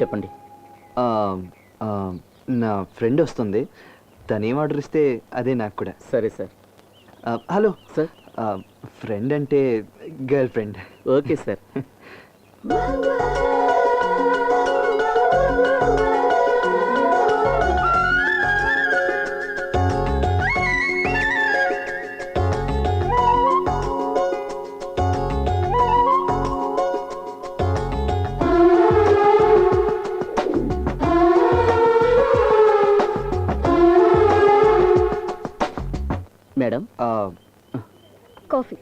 చెప్పండి. నా ఫ్రెండ్ వస్తుంది. తను ఏం ఆర్డర్ ఇస్తే అదే నాకు కూడా. సరే సార్. హలో. సార్? ఫ్రెండ్ అంటే girl friend. Okay sir. Madam. Coffee.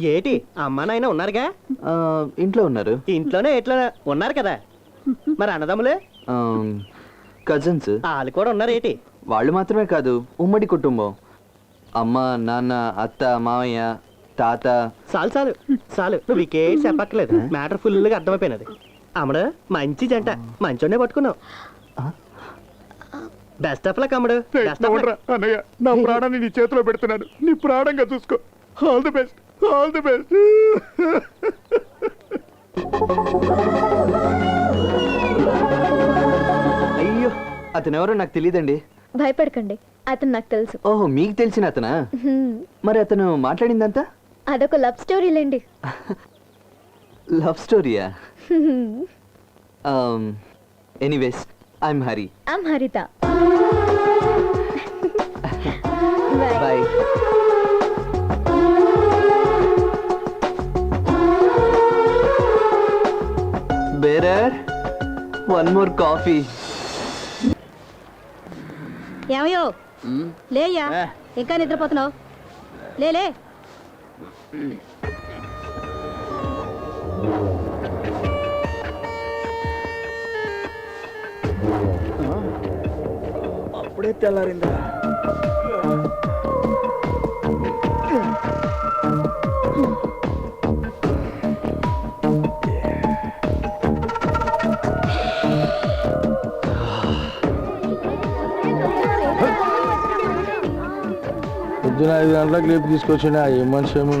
ఏటి అమ్మ నాయన ఉన్నారుగా? ఇంట్లో ఉన్నారు. ఇంట్లోనే ఎట్లా? ఉన్నారు కదా. మరి అన్నదమ్ములే? కజిన్స్. వాళ్ళు కూడా ఉన్నారు ఏటి? వాళ్ళు మాత్రమే కాదు ఉమ్మడి కుటుంబం. అమ్మ నాన్న అత్త మామయ్య తాత. చాలు చాలు చాలు. నువ్వు ఇకే చెప్పక్కర్లేదు. మ్యాటర్ ఫుల్గా అర్థమైపోయినది. అమ్మడు మంచి జంట. మంచోనే పట్టుకున్నావు. బెస్ట్ ఆఫ్ లక్ అమ్మడు. బెస్ట్ ఆఫ్ లక్ అన్నయ్య నా ప్రాణాన్ని నీ చేతిలో పెడుతున్నాను. నీ ప్రాణంగా చూసుకో. All the best all the best అయ్యో అతను ఎవరో నాకు తెలియదండి భయపడకండి. అతను నాకు తెలుసు. ఓహో మీకు తెలిసిన అతనా? హ్మ్. మరి అతను మాట్లాడిందంతా? అదొక love స్టోరీలేండి love స్టోరీయా? Anyways I'm Hari I'm Haritha Bye. Bye bearer one more coffee ఏమయ్యో లేయ్యా. ఇంకా నిద్రపోతున్నావు? లేలే అప్పుడే తెల్లారిందా? పొద్దున ఐదు గంటలకు లేపు తీసుకొచ్చిన ఏ మనిషి ఏమో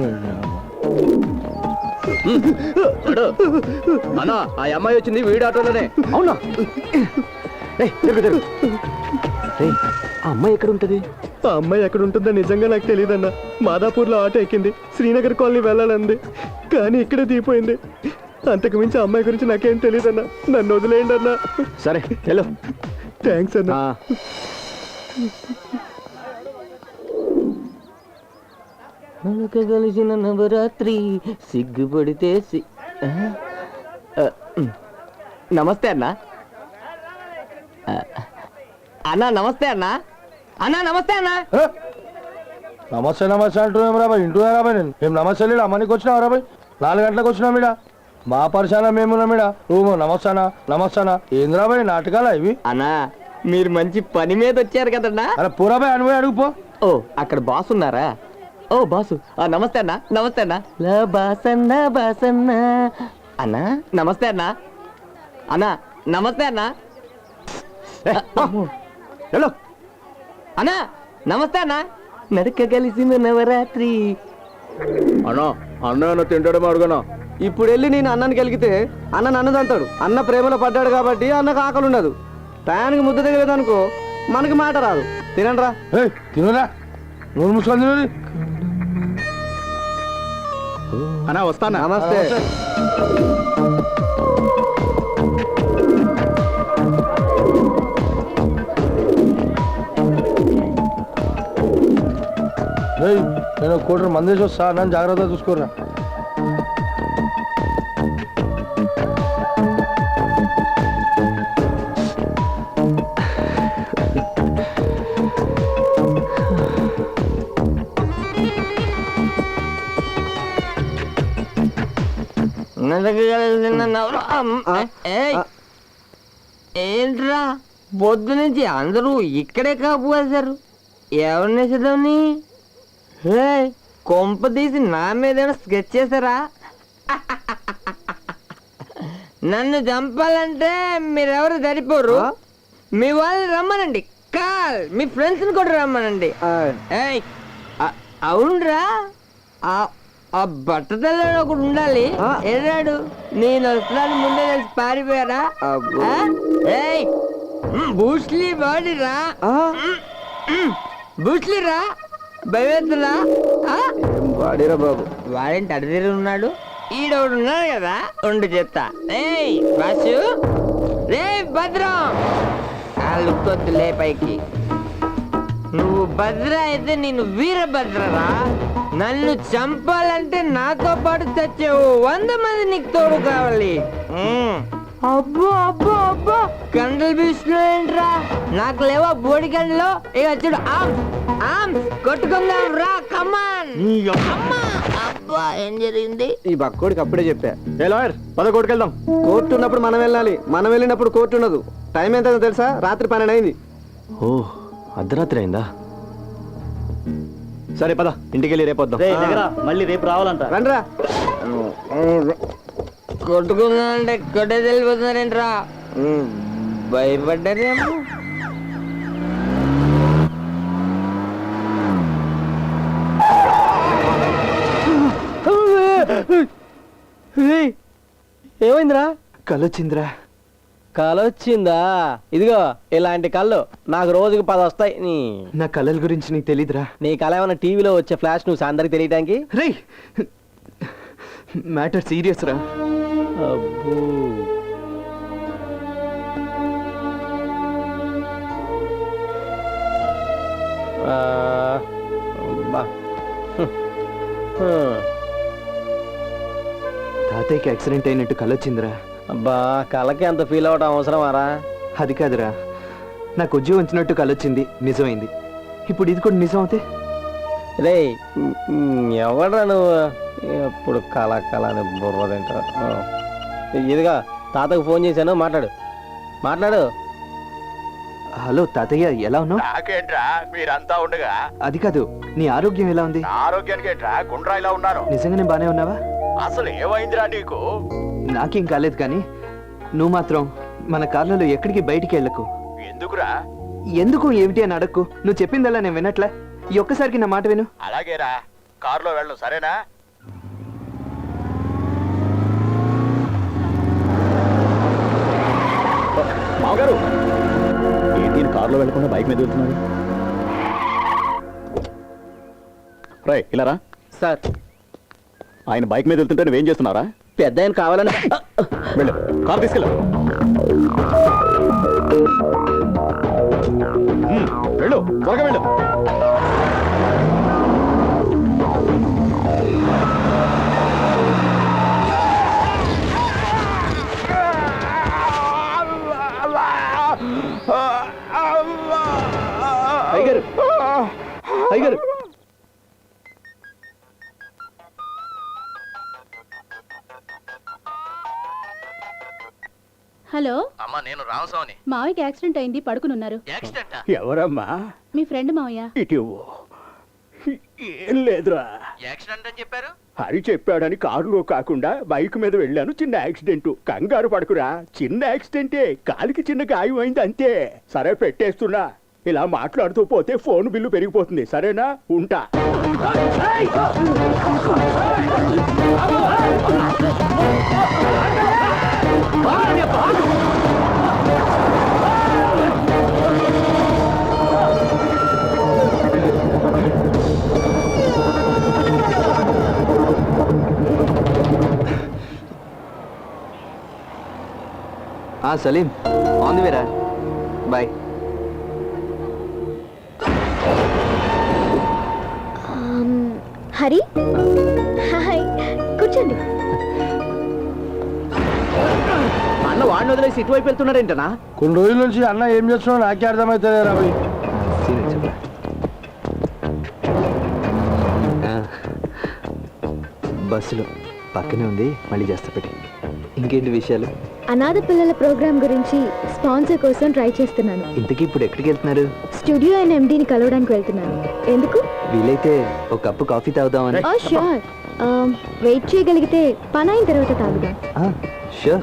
అన్నా ఆ అమ్మాయి వచ్చింది వీడి ఆటోలోనే. అవునా? ఆ అమ్మాయి ఎక్కడ ఉంటుంది ఆ అమ్మాయి ఎక్కడ ఉంటుందో నిజంగా నాకు తెలియదన్న మాదాపూర్లో ఆటో ఎక్కింది. శ్రీనగర్ కాలనీ వెళ్ళాలంది. కానీ ఇక్కడే దిగిపోయింది. అంతకు మించి అమ్మాయి గురించి నాకేం తెలియదన్న నన్ను వదిలేయండి అన్న. సరే హలో థ్యాంక్స్ అన్న. కలిసిన నవరాత్రి సిగ్గుపడితే. నమస్తే అన్న. అన్నా నమస్తే అన్న. అన్నా నమస్తే అన్న. నమస్తే నమస్తే అంటున్నాం రాబాయ్ ఇంటూ రాబాయ్ నేను. మేము నమస్తే లేడా. అమ్మనికి వచ్చినావు రాబాయ్ నాలుగు గంటలకు వచ్చినాం ఇడా మా పరిశాన మేమున్నాం ఇడా నువ్వు నమస్తానా నమస్తానా ఏంది రాబాయ్ నాటకాలా ఇవి? అన్నా మీరు మంచి పని మీద వచ్చారు కదన్నా. అరే పూరాబాయ్ అనుభవి అడుగుపో ఓ అక్కడ బాస్ ఉన్నారా? ఓ బాసు. ఆ, నమస్తే అన్న నమస్తే అన్న. లా బాసన్న బాసన్న. అన్నా నమస్తే అన్న. అన్నా నమస్తే అన్న. హలో అన్నా నమస్తే అన్న. నడక కలిసిన నవరాత్రి. అన్నా అన్న తింటాడేమో అడుగునా ఇప్పుడు వెళ్ళి నేను అన్నని కలిగితే అన్న నన్ను అంటాడు అన్న ప్రేమలో పడ్డాడు కాబట్టి అన్నకు ఆకలి ఉండదు. టయానికి ముద్ద తగలేదు అనుకో మనకి మాట రాదు. తినండి రా ఏయ్ తినురా? నూరు మూసుకొని అన్నా వస్తానా? నమస్తే. నేను కోటి మంది చూస్తా నన్ను జాగ్రత్తగా చూసుకోరా ఏంట్రా? పొద్దు నుంచి అందరూ ఇక్కడే కాపు వేశారు. ఎవరిని సిద్ధంని కొంప తీసి నా మీద స్కెచ్ చేశారా? నన్ను చంపాలంటే మీరెవరు సరిపోరు? మీ వాళ్ళని రమ్మనండి. కాల్ మీ ఫ్రెండ్స్ని కూడా రమ్మనండి. అవునరా? ఆ బట్టతల్లో ఒకడు ఉండాలి. ఏడాడు నేను వస్తున్నాను ముందే తెలిసి పారిపోయారా? బూస్లీ బాడీ రా వాడిరా బాబు. వాడేంటి అడిదిరి ఉన్నాడు? ఈడొకడు ఉన్నాడు కదా? ఉండు చెప్తా. ఏయ్ బాసు రే భద్రం. ఆ లుక్ వద్దులే పైకి. నువ్వు భద్ర అయితే నేను వీరభద్రరా. నన్ను చంపాలంటే నాతో పాటు చచ్చావు వంద మంది నీకు తోడు కావాలి. అబ్బో అబ్బో అబ్బో. కండలు బీస్తున్నాయంట్రా నాకు లేవా బోడి కండలు ఇక చూడు ఆమ్ ఆమ్ కొట్టుకుందాం రా కమాన్ అమ్మా అబ్బా ఏం జరిగింది? ఈ బక్కోడికి అప్పుడే చెప్పా. ఏ లాయర్ పద కొట్టుకెళ్దాం కోర్టు ఉన్నప్పుడు మనం వెళ్ళాలి. మనం వెళ్ళినప్పుడు కోర్టు ఉండదు. టైం ఎంత తెలుసా? రాత్రి పన్నెండు అయింది ఓ అర్ధరాత్రి అయిందా? సరే పద. ఇంటికి వెళ్ళి రేపు వద్దాం. మళ్ళీ రేపు రావాలంట. రండిరా. కొట్టుకుందాం అంటే కొట్టే వెళ్ళిపోతున్నారేంట్రా భయపడ్డారేమో ఏమైందిరా? కలొచ్చిందిరా. కలొచ్చిందా? ఇదిగో ఇలాంటి కళ్ళు నాకు రోజుకి పది వస్తాయి. నీ నా కళల గురించి నీకు తెలీదురా. నీ కళ ఏమైనా టీవీలో వచ్చే ఫ్లాష్ న్యూస్ అందరికి తెలియడానికి రే మ్యాటర్ సీరియస్ రా. అబ్బో. తాతయ్యకి యాక్సిడెంట్ అయినట్టు కలొచ్చిందిరా అబ్బా కళకి అంత ఫీల్ అవడం అవసరమారా? అది కాదురా. నాకు ఉద్యోగం వచ్చినట్టు కలొచ్చింది నిజమైంది. ఇప్పుడు ఇది కూడా నిజం అవుతే? రే ఎవడ్రా నువ్వు? ఎప్పుడు కళ కళ అని బుర్ర ఇదిగా తాతకు ఫోన్ చేశాను మాట్లాడు. మాట్లాడు. హలో తాతయ్య ఎలా ఉన్నావు? నాకేంట్రా మీరంతా ఉండగా. అది కాదు నీ ఆరోగ్యం ఎలా ఉంది? నా ఆరోగ్యానికి ఏంట్రా గుండ్రా ఇలా ఉన్నాను నిజంగానే బానే ఉన్నావా? అసలు ఏమైందిరా నీకు? నాకేం కాలేదు కానీ నువ్వు మాత్రం మన కార్లలో ఎక్కడికి బయటికి వెళ్ళకు. ఎందుకురా? ఎందుకు ఏమిటి అని అడక్కు? నువ్వు చెప్పిందల్లా నేను వినట్లే? ఈ ఒక్కసారికి నా మాట విను. అలాగేరా కారులో వెళ్ళు సరేనా? కారులో వెళ్ళకుండా బైక్ మీద వెళ్తున్నారు. రై ఇలారా? సార్. ఆయన బైక్ మీద వెళ్తుంటే నువ్వేం చేస్తున్నారా పెద్ద ఆయన కావాలని వెళ్ళు. కారు తీసుకెళ్ళు. వెళ్ళు త్వరగా వెళ్ళు. హలో. అమ్మా నేను రామస్వామిని. మావయ్యకి యాక్సిడెంట్ అయింది పడుకుని ఉన్నారు యాక్సిడెంట్? ఎవరమ్మా? మీ ఫ్రెండ్ మావయ్య. ఇటు ఏం లేదురా. యాక్సిడెంట్ అని చెప్పారు? హరి చెప్పాడని కారులో కాకుండా బైక్ మీద వెళ్ళాను చిన్న యాక్సిడెంట్. కంగారు పడుకురా. చిన్న యాక్సిడెంటే కాలికి చిన్న గాయం అయింది అంతే. సరే పెట్టేస్తున్నా. ఇలా మాట్లాడుతూ పోతే ఫోన్ బిల్లు పెరిగిపోతుంది. సరేనా? ఉంటా. సలీం. ఆన్ ది వేరా బాయ్. హరి? హాయ్. కూర్చోండి. అన్న వాడిని వదిలేసి ఇటువైపు వెళ్తున్నాడేంటనా కొన్ని రోజుల నుంచి అన్న ఏం చేస్తున్నావు నాకే అర్థమవుతుంది రవి బస్సులో పక్కనే ఉంది మళ్ళీ చేస్తా పెట్టి. ఇంకేంటి విషయాలు? అనాథ పిల్లల ప్రోగ్రామ్ గురించి స్పాన్సర్ కోసం ట్రై చేస్తున్నాను. ఇంతకీ ఇప్పుడు ఎక్కడికి వెళ్తున్నారు? స్టూడియో అండ్ ఎండీని కలవడానికి వెళ్తున్నాను. ఎందుకు? వీలైతే ఒక కప్పు కాఫీ తాగుదామని. ఓ ష్యూర్ వెయిట్ చేయగలిగితే పని అయిన తర్వాత తాగుదాం. షూర్